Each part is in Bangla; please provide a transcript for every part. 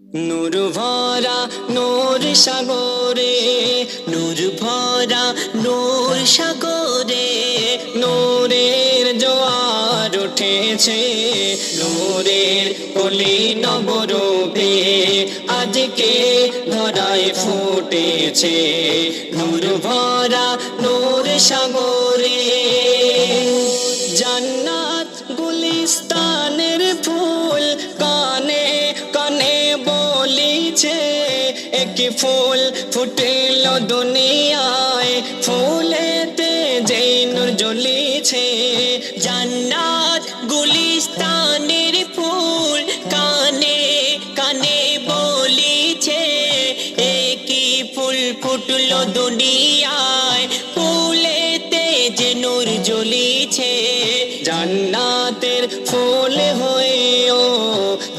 নূর ভরা নূর সাগরে, নূর ভরা নূর সাগরে, নূরের জোয়ার উঠেছে, নূরের কলি নবরূপে আজকে ধরায় ফুটেছে। নূর ভরা নূর সাগরে বলিছে একই ফুল ফুটিল দুনিয়ায় ফুলেতে যে নূর জ্বলিছে জান্নাত গুলিস্তানের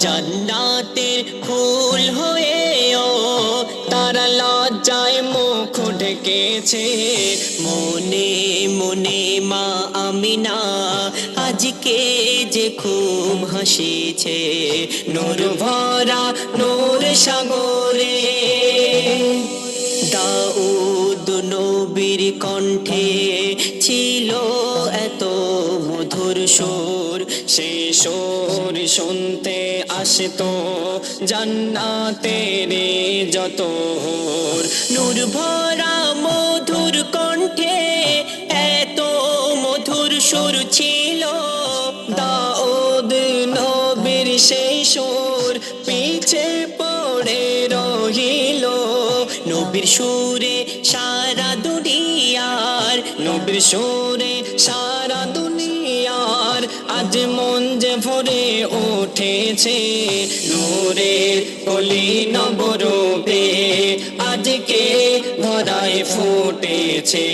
জান্নাতের ফুল হয়েও তারা লজ্জায় মুখ ঢেকেছে। মনে মনে মা আমিনা, আজকে যে খুব হাসিছে নূর ভরা নূর সাগরে দাউদ নবীর কণ্ঠে ছিল এত মধুর সুর। সে সুর শুনতে আসতো জান্নাতের যত হোর। নূর ভরা মধুর কণ্ঠে এত মধুর সুর ছিল। দাউদ নবীর সেই সুর পিছে পড়ে রহিল। নবীর সুরে সারা দুনিয়ার, নবীর সুরে সারা দুনিয়ার আজ মন যে ভরে উঠেছে নূরে কলি নবরূপে আজকে ভরায় ফুটেছে,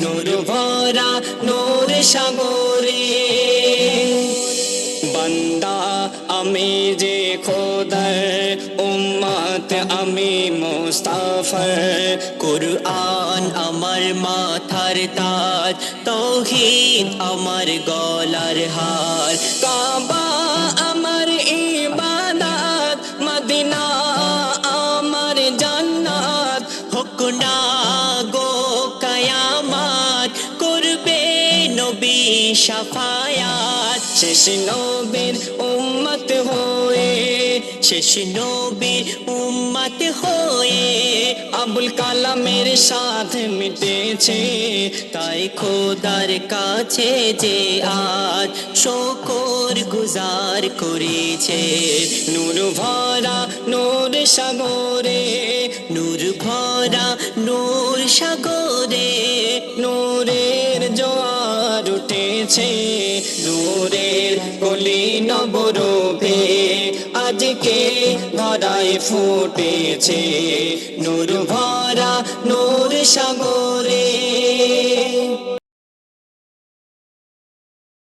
নূর ভরা নূর সাগরে। বান্দা, আমি যে খোদার উম্মত আমি মুস্তাফার কুরআন আমার মাথার তাজ, তৌহিদ আমার গলার হার। কাবা আমার ইবাদত, মদিনা আমার জান্নাত। হোক না গো কায়ামাত, করবে নবী সাফায়াত শেষ নবীর উম্মত হয়ে, শেষ নবীর উম্মত হয়ে আবুল কালামের সাথে মিটেছে। তাই খোদার কাছে যে আজ শকর গুজার করেছে। নূর ভরা নূর সাগরে, নূর ভরা নূর সাগরে, নূরের জোয়ার উঠেছে। আজকে ধরায় ফুটেছে? নূর ভরা নূর সাগরে।